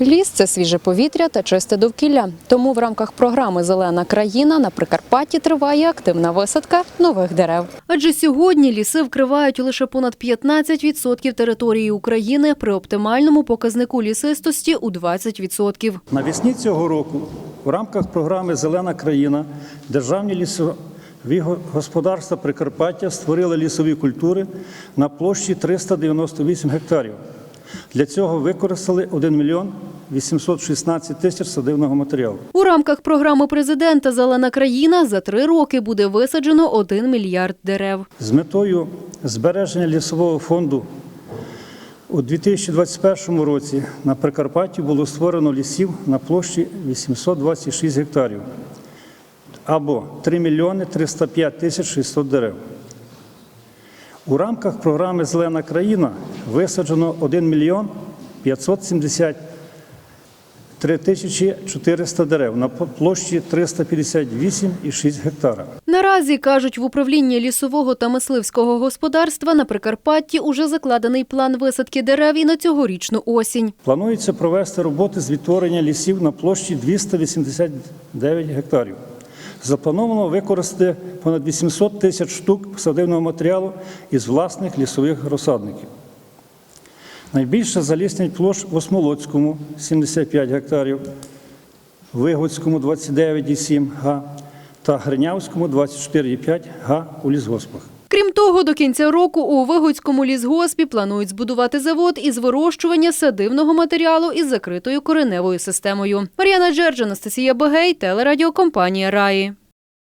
Ліс це свіже повітря та чисте довкілля. Тому в рамках програми Зелена країна на Прикарпатті триває активна висадка нових дерев. Адже сьогодні ліси вкривають лише понад 15% території України при оптимальному показнику лісистості у 20%. Навесні цього року в рамках програми Зелена країна державні лісові господарства Прикарпаття створили лісові культури на площі 398 гектарів. Для цього використали 1 мільйон 816 тисяч садивного матеріалу. У рамках програми президента Зелена країна за три роки буде висаджено 1 мільярд дерев. З метою збереження лісового фонду у 2021 році на Прикарпатті було створено лісів на площі 826 гектарів або 3 мільйони 305 тисяч 600 дерев. У рамках програми Зелена країна висаджено 1 мільйон 570 3400 дерев на площі 358,6 гектара. Наразі кажуть в управлінні лісового та мисливського господарства на Прикарпатті уже закладений план висадки дерев і на цьогорічну осінь. Планується провести роботи з відтворення лісів на площі 289 гектарів. Заплановано використати понад 800 тисяч штук посадивного матеріалу із власних лісових розсадників. Найбільша залісність площ в Осмолоцькому 75 гектарів, Вигодському 29,7 га та Гринявському 24,5 га у лісгоспах. Крім того, до кінця року у Вигодському лісгоспі планують збудувати завод із вирощування садивного матеріалу із закритою кореневою системою. Мар'яна Джердж, Анастасія Багей, телерадіокомпанія Раї.